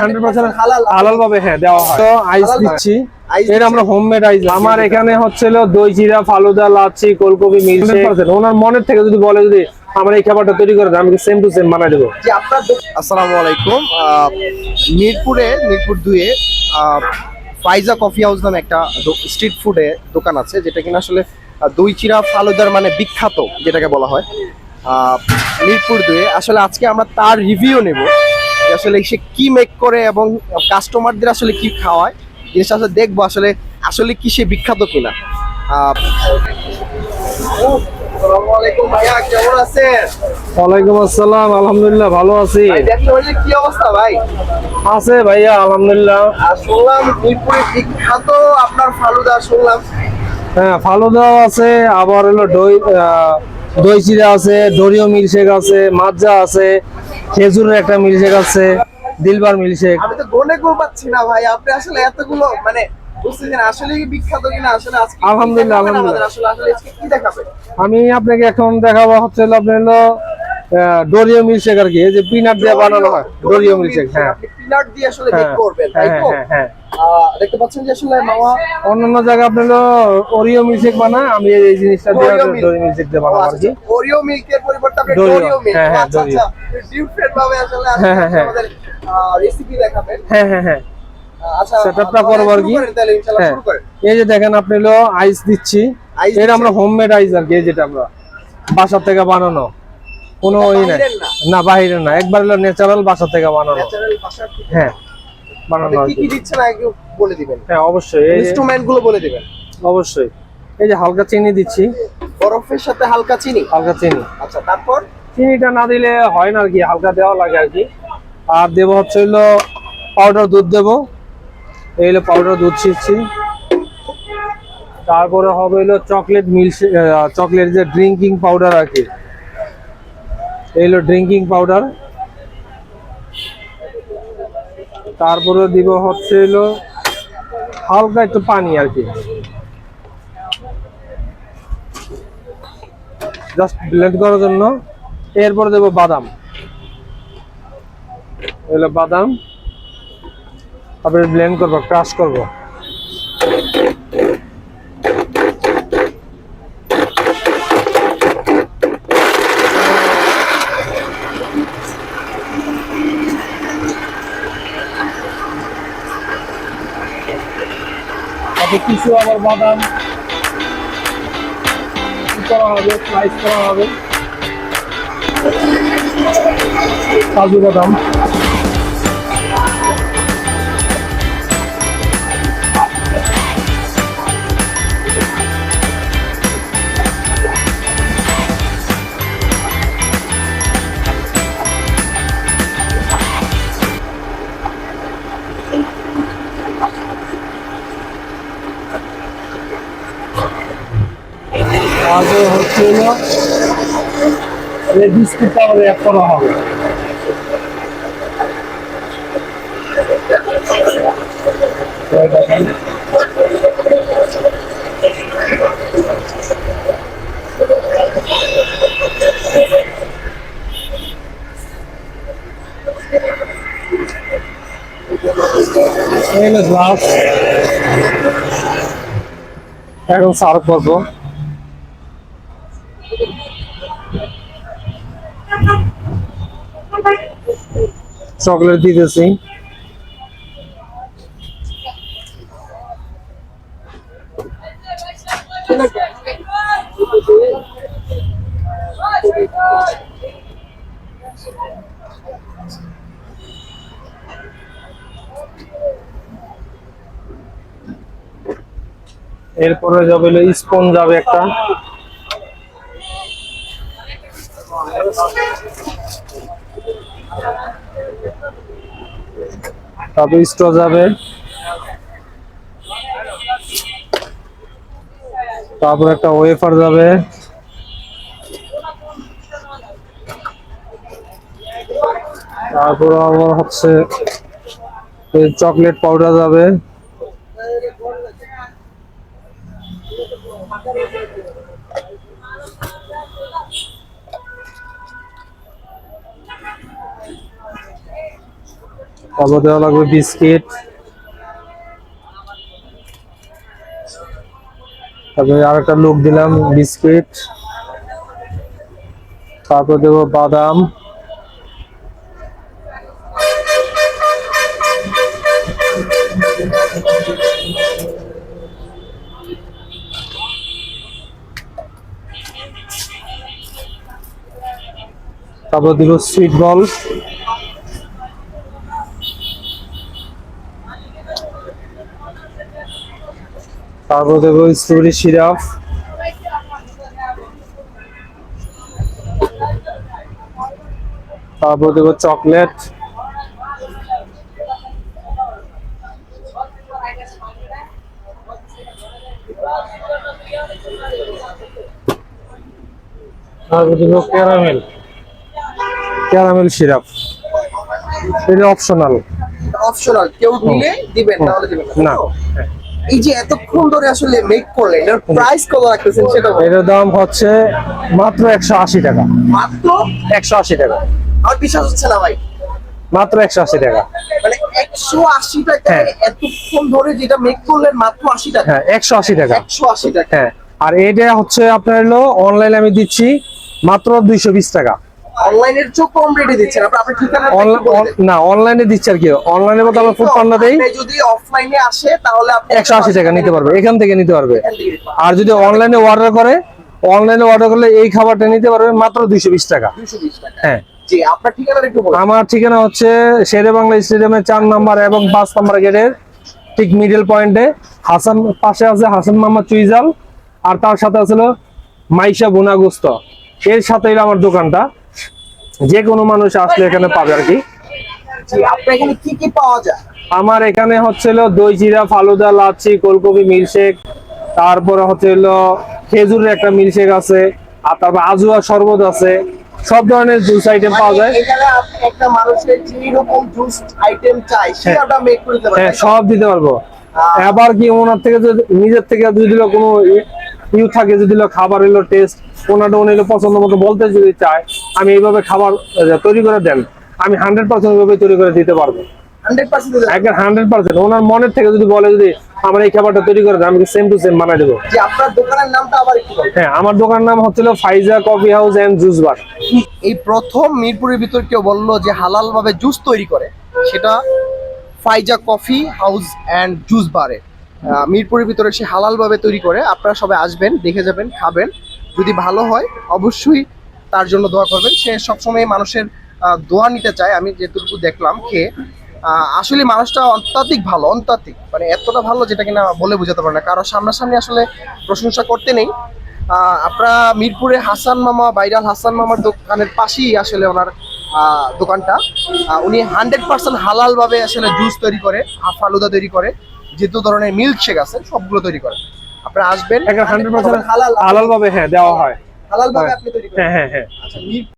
হালাল। ভাবে হ্যাঁ দেওয়া হয়। তো আইস দিচ্ছি। এটা আমরা হোমমেড আইস আমার এখানে হচ্ছিল দই চিরা ফালুদা লাচ্ছি কোলকপি মিলছে ওনার মনের থেকে যদি বলে যদি আমার এই খাবারটা তৈরি করে আমি সেম টু সেম বানাই দেবো। আসসালামু আলাইকুম। আহ, মিরপুরে মিরপুর দুয়ে আহ, ফাইজা কফি হাউস নামে একটা স্ট্রিট ফুডে দোকান আছে যেটা কিনা আসলে দই চিরা ফালুদার মানে বিখ্যাত যেটাকে বলা হয়। আহ, মিরপুর দুয়ে আসলে আজকে আমরা তার রিভিউ নেব। আসলে সে কি মেক করে এবং কাস্টমারদের আসলে কি খাওয়ায় জিনিসটা আসলে দেখব আসলে আসলে কি সে বিখ্যাত কিনা। ওয়ালাইকুম আসসালাম আলহামদুলিল্লাহ ভালো আছি। ভাই দেখতে পাচ্ছি কি অবস্থা ভাই? আছে ভাইয়া আলহামদুলিল্লাহ। শুনলাম মিরপুরে বিখ্যাত আপনার ফালুদা শুনলাম। হ্যাঁ ফালুদাও আছে আবার হলো দই দই চিরা আছে ডরিও মিল্কশেক আছে মাজা আছে খেজুরের একটা মিলশেক আছে দিলবার মিলশেক আমি তো গনে গো পাচ্ছি না ভাই আপনি আসলে এতগুলো মানে আমি আপনাকে এখন দেখাবো হচ্ছে আপনার ডোরিও মিল্কশেক আর কি এই যে পিনাট দিয়ে বানানো হয় ডোরিও মিল্কশেক হ্যাঁ। আপনি পিনাট দিয়ে আসলে হ্যাঁ বেক করবেন তাই হ্যাঁ তো? হ্যাঁ হ্যাঁ। দেখতে পাচ্ছেন যে আসলে মামা অন্যান্য আপনার হলো ওরিও মিল্কশেক বানায় আমি এই জিনিসটা দিয়ে ডোরিও মিল্কশেক দিয়ে বানাবো আর কি। ওরিও মিল্কের পরিবর্তে আপনি ডোরিও মিল্ক হ্যাঁ, হ্যাঁ, আচ্ছা আচ্ছা ডিফারেন্ট ভাবে আসলে হ্যাঁ, হ্যাঁ, হ্যাঁ। আমাদের রেসিপি দেখাবেন। হ্যাঁ হ্যাঁ হ্যাঁ। আচ্ছা Setup টা আর কি। করেন তাহলে ইনশাআল্লাহ হ্যাঁ। শুরু করেন। এই যে দেখেন আপনি হলো আইস দিচ্ছি। এটা আমরা হোমমেড আইস আর কি এই যেটা আমরা বাসা থেকে বানানো। কোনো ওই না? না বাইরে না। একবার হলো ন্যাচারাল বাসা থেকে বানানো। হ্যাঁ। বানানো কি কি দিচ্ছেন আগে বলে দিবেন? হ্যাঁ অবশ্যই। ইনস্ট্রুমেন্টগুলো বলে দিবেন। অবশ্যই। এই যে হালকা চিনি দিচ্ছি। বরফের সাথে হালকা চিনি? হালকা চিনি। আচ্ছা তারপর? চিনিটা না দিলে হয় না আর কি হালকা দেওয়া লাগে আর কি। আর দেবো হচ্ছে হলো পাউডার দুধ দেবো। এই হলো পাউডার দুধ ছিটছি। তারপরে হবে হলো চকলেট মিল্ক চকলেট যে ড্রিঙ্কিং পাউডার আর কি। এই হলো ড্রিঙ্কিং পাউডার। তারপরে দিব হচ্ছে হলো হালকা একটু পানি আর কি। জাস্ট ব্লেন্ড করার জন্য। এরপরে দেবো বাদাম। এগুলো বাদাম। তারপরে ব্লেন্ড করব ক্রাশ করব। কিছু আবার বাদাম। করা হবে? স্লাইস করা হবে। কাজু বাদাম। হচ্ছে হলো এই বিস্কুটটা আবার অ্যাড করা হবে। এখন সার্ভ করব। চকলেট দিতেছি। এরপরে যাবে স্পন যাবে একটা। তারপর স্ট্র যাবে। তারপর একটা ওয়েফার যাবে। তারপর আবার হচ্ছে চকলেট পাউডার যাবে। তারপর দেওয়া লাগবে বিস্কিট। তারপরে আর একটা লোক দিলাম, বিস্কিট। তারপর দেবো বাদাম। তারপর দিব সুইট বল তারপর দেবো স্ট্রবেরি সিরাপ তারপর দেবো চকলেট। তারপর দেবো ক্যারামেল। ক্যারামেল সিরাপ এটা অপশনাল অপশনাল কেউ নিলে দিবেন তাহলে দিবেন না। এই যে এতক্ষণ ধরে আসলে মেক করলেন এটার প্রাইস কত রাখতেছেন সেটা। এটার দাম হচ্ছে মাত্র একশো আশি টাকা। মাত্র? একশো আশি টাকা। আর বিশ্বাস হচ্ছে না ভাই। মাত্র একশো আশি টাকা। মানে একশো আশি টাকা হ্যাঁ। এতক্ষণ ধরে যেটা মেক করলেন মাত্র আশি টাকা। হ্যাঁ একশো আশি টাকা। একশো আশি টাকা। হ্যাঁ আর এটা হচ্ছে আপনার হলো অনলাইনে আমি দিচ্ছি মাত্র দুইশো বিশ টাকা। অনলাইনের চেয়েও কম রেটে দিচ্ছেন। ঠিকানা না অনলাইনে দিচ্ছি আর কি। অনলাইনে আমরা ফুড যদি অফলাইনে আসে তাহলে আপনি একশো আশি টাকা নিতে পারবে। এখান থেকে নিতে পারবে। আর যদি অনলাইনে অর্ডার করে অনলাইনে অর্ডার করলে এই খাবারটা নিতে পারবে মাত্র দুইশো বিশ টাকা। 220 টাকা। হ্যাঁ। আমার ঠিকানা হচ্ছে শেরে বাংলা স্টেডিয়ামের চার নাম্বার এবং পাঁচ নাম্বার গেটের ঠিক মিডল পয়েন্টে হাসান পাশে আছে হাসান মামা চুইজাল। আর তার সাথে আছে মাইশা বুনাগুস্ত এর সাথে আমার দোকানটা। যে কোনো মানুষ আসলে এখানে পাবে আর কি। পাওয়া যায়? আমার এখানে হচ্ছে হলো দই চিরা ফালুদা লাচ্ছি কোলকপি মিল্কশেক। তারপরে হচ্ছে খেজুরের একটা মিল্কশেক আছে আর তারপর আজুয়া শরবত আছে। সব ধরনের জুস আইটেম পাওয়া যায়। মানে এখানে আপনি একটা মানুষের যে জুস আইটেম চাই সেটা মেক করে দিতে হ্যাঁ সব দিতে পারব। এবার কি ওনার থেকে যদি নিজের থেকে যদি কোনো ইউ থাকে যদি খাবার এলো টেস্ট ওনাটা উনি পছন্দ মতো বলতে যদি চায় আমি এইভাবে খাবার তৈরি করে দেন আমি হান্ড্রেড পার্সেন্ট ওইভাবে তৈরি করে দিতে পারব। 100% হান্ড্রেড পার্সেন্ট ওনার মনের থেকে যদি বলে যদি আমার এই খাবারটা তৈরি করে দেন আমি সেম টু সেম বানাই দেবো। হ্যাঁ আমার দোকানের নাম হচ্ছিল Faiza coffee house and juice bar এই প্রথম মিরপুরের ভিতর কেউ বলল যে হালাল ভাবে জুস তৈরি করে সেটা ফাইজা কফি হাউস অ্যান্ড জুস বারে মিরপুরের ভিতরে সে হালাল ভাবে তৈরি করে আপনারা সবাই আসবেন দেখে যাবেন খাবেন। যদি ভালো হয়, অবশ্যই তার জন্য দোয়া করবেন। সে সবসময় মানুষের দোয়া নিতে চায়, আমি যেটুকু দেখলাম খেয়ে আসলে মানুষটা অত্যাধিক ভালো, অত্যাধিক। মানে এতটা ভালো যেটা কিনা বলে বোঝাতে পারে না। কারও সামনাসামনি আসলে প্রশংসা করতে নেই। আপনারা মিরপুরে হাসান মামা বাইরাল হাসান মামার দোকানের পাশেই আসলে ওনার দোকানটা। উনি হান্ড্রেড পার্সেন্ট হালালভাবে আসলে জুস তৈরি করে, হাফ ফালুদা তৈরি করে যেহেতু ধরনের মিল্কশেক আছে, সবগুলো তৈরি করে। আপনারা আসবেন। হালাল। হালাল ভাবে হ্যাঁ দেওয়া হয়। হালাল ভাবে আপনি তৈরি করেন। হ্যাঁ হ্যাঁ হ্যাঁ। আচ্ছা